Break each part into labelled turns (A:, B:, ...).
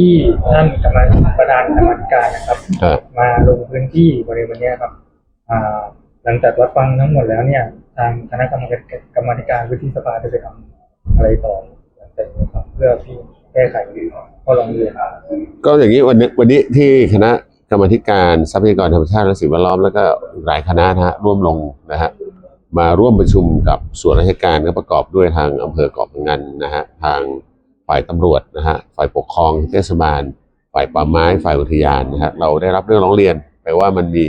A: ที่ท่านกรรมประธานกรรมาธิการนะครับ
B: ครับ
A: มาลงพื้นที่บริเวณเนี้ยครับอ่าหลังจากรับฟังทั้งหมดแล้วเนี่ย ทางคณะกรรมการกรรมาธิการวุฒิสภาจะไปทำอะไรต่อหลังจากนี้ครับเพื่อที่แก้ไขข้อร้องเรียน
B: ก็อย่างนี้วันนี้วันนี้ที่คณะกรรมาธิการทรัพยากรธรรมชาติและสิ่งแวดล้อมแล้วก็หลายคณะนะฮะร่วมลงนะฮะมาร่วมประชุมกับส่วนราชการก็ประกอบด้วยทางอำเภอเกาะพะงันนะฮะทาง ฝ่ายตำรวจนะฮะฝ่ายปกครองเทศบาล ฝ่ายป่าไม้ ฝ่ายอุทยานนะฮะเราได้รับเรื่องร้องเรียนไปว่ามันมี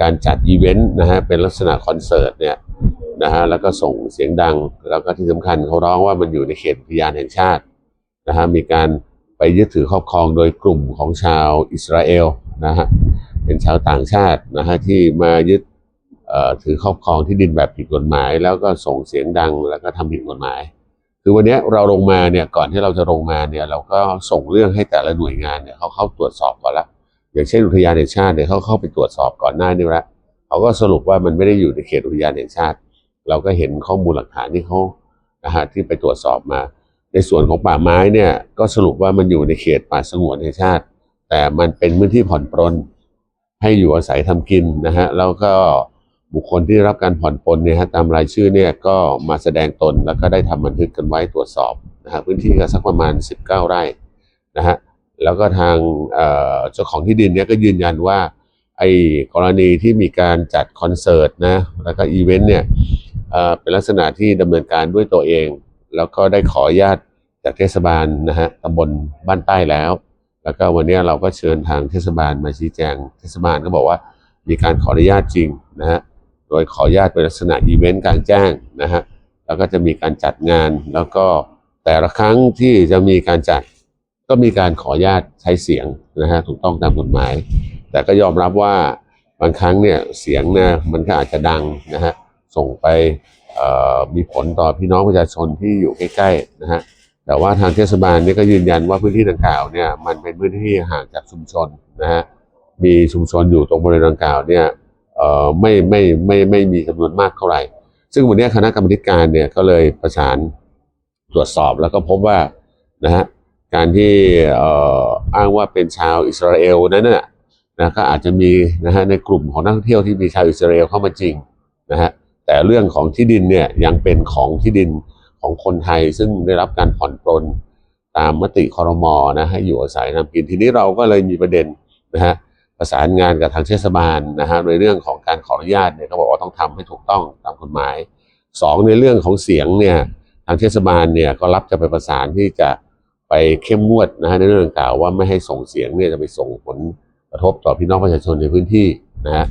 B: การจัดอีเวนต์นะฮะเป็นลักษณะคอนเสิร์ตเนี่ยนะฮะแล้วก็ส่งเสียงดัง แล้วก็ที่สำคัญเขาร้องว่ามันอยู่ในเขตอุทยานแห่งชาตินะฮะมีการไปยึดถือครอบครองโดยกลุ่มของชาวอิสราเอลนะฮะเป็นชาวต่างชาตินะฮะที่มายึดอ่อถือครอบครองที่ดินแบบผิดกฎหมาย แล้วก็ส่งเสียงดังแล้วก็ทำผิดกฎหมาย คือวันนี้เราลงมาเนี่ยก่อนที่เราจะลงมาเนี่ยเราก็ส่งเรื่องให้แต่ละหน่วยงานเนี่ยเขาเข้าตรวจสอบก่อนละอย่างเช่นอุทยานแห่งชาติเนี่ยเขาเข้าไปตรวจสอบก่อนหน้านี้ล้วเขาก็สรุปว่ามันไม่ได้อยู่ในเขตอุทยานแห่งชาติ เราก็เห็นข้อมูลหลักฐานที่เขานะฮะที่ไปตรวจสอบมา ในส่วนของป่าไม้เนี่ยก็สรุปว่ามันอยู่ในเขตป่าสงวนแห่งชาติ แต่มันเป็นพื้นที่ผ่อนปรนให้อยู่อาศัยทำกินนะฮะแล้วก็ บุคคลที่ได้รับการผ่อนปรนเนี่ยฮะตามรายชื่อเนี่ยก็มาแสดงตนแล้วก็ได้ทำบันทึกกันไว้ตรวจสอบนะฮะพื้นที่ก็สักประมาณ 19 ไร่นะฮะแล้วก็ทางเจ้าของที่ดินเนี่ยก็ยืนยันว่าไอ้กรณีที่มีการจัดคอนเสิร์ตนะแล้วก็อีเวนต์เนี่ยเอ่อเป็นลักษณะที่ดำเนินการด้วยตัวเอง แล้วก็ได้ขออนุญาตจากเทศบาลนะฮะตำบลบ้านใต้แล้ว แล้วก็วันนี้เราก็เชิญทางเทศบาลมาชี้แจง เทศบาลก็บอกว่ามีการขออนุญาตจริงนะฮะ โดยขออนุญาตเป็นลักษณะอีเวนต์กลางแจ้งนะฮะแล้วก็จะมีการจัดงานแล้วก็แต่ละครั้งที่จะมีการจัดก็มีการขออนุญาตใช้เสียงนะฮะถูกต้องตามกฎหมาย แต่ก็ยอมรับว่าบางครั้งเนี่ยเสียงเนี่ยมันก็อาจจะดังนะฮะส่งไปมีผลต่อพี่น้องประชาชนที่อยู่ใกล้ๆนะฮะแต่ว่าทางเทศบาลเนี่ยก็ยืนยันว่าพื้นที่ดังกล่าวเนี่ยมันเป็นพื้นที่ห่างจากชุมชนนะฮะมีชุมชนอยู่ตรงบริเวณดังกล่าวเนี่ย ไม่ไม่ไม่ไม่ไม่มีจำนวนมากเท่าไหร่ ซึ่งวันนี้คณะกรรมการเนี่ยก็เลยประสานตรวจสอบแล้วก็พบว่านะฮะการที่อ่ออ้างว่าเป็นชาวอิสราเอลนั้นน่ะนะก็อาจจะมีนะฮะในกลุ่มของนักท่องเที่ยวที่มีชาวอิสราเอลเข้ามาจริงนะฮะแต่เรื่องของที่ดินเนี่ยยังเป็นของที่ดินของคนไทยซึ่งได้รับการผ่อนปลนตามมติคอรมอนะฮะอยู่อาศัยนำกินทีนี้เราก็เลยมีประเด็นนะฮะ ประสานงานกับทางเทศบาลนะฮะในเรื่องของการขออนุญาตเนี่ยเขาบอกว่าต้องทำให้ถูกต้องตามกฎหมายสองในเรื่องของเสียงเนี่ยทางเทศบาลเนี่ยก็รับจะไปประสานที่จะไปเข้มงวดนะฮะในเรื่องดังกล่าวว่าไม่ให้ส่งเสียงเนี่ยจะไปส่งผลกระทบต่อพี่น้องประชาชนในพื้นที่นะฮะ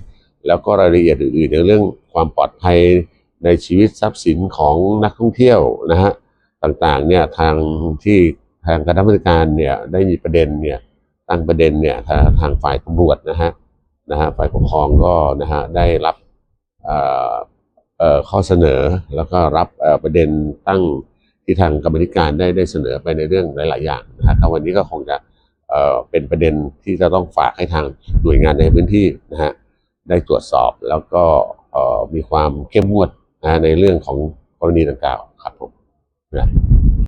B: แล้วก็รายละเอียดอื่นๆในเรื่องความปลอดภัยในชีวิตทรัพย์สินของนักท่องเที่ยวนะฮะต่างๆเนี่ยทางที่ทางคณะกรรมการเนี่ยได้มีประเด็นเนี่ย ตั้งประเด็นเนี่ยทางฝ่ายตำรวจนะฮะนะฮะฝ่ายปกครองก็นะฮะได้รับข้อเสนอแล้วก็รับประเด็นตั้งที่ทางกรรมธิการได้ได้เสนอไปในเรื่องหลาย ๆ อย่างนะฮะถ้าวันนี้ก็คงจะเป็นประเด็นที่จะต้องฝากให้ทางหน่วยงานในพื้นที่นะฮะได้ตรวจสอบแล้วก็มีความเข้มงวดในเรื่องของกรณีดังกล่าวครับผมนะ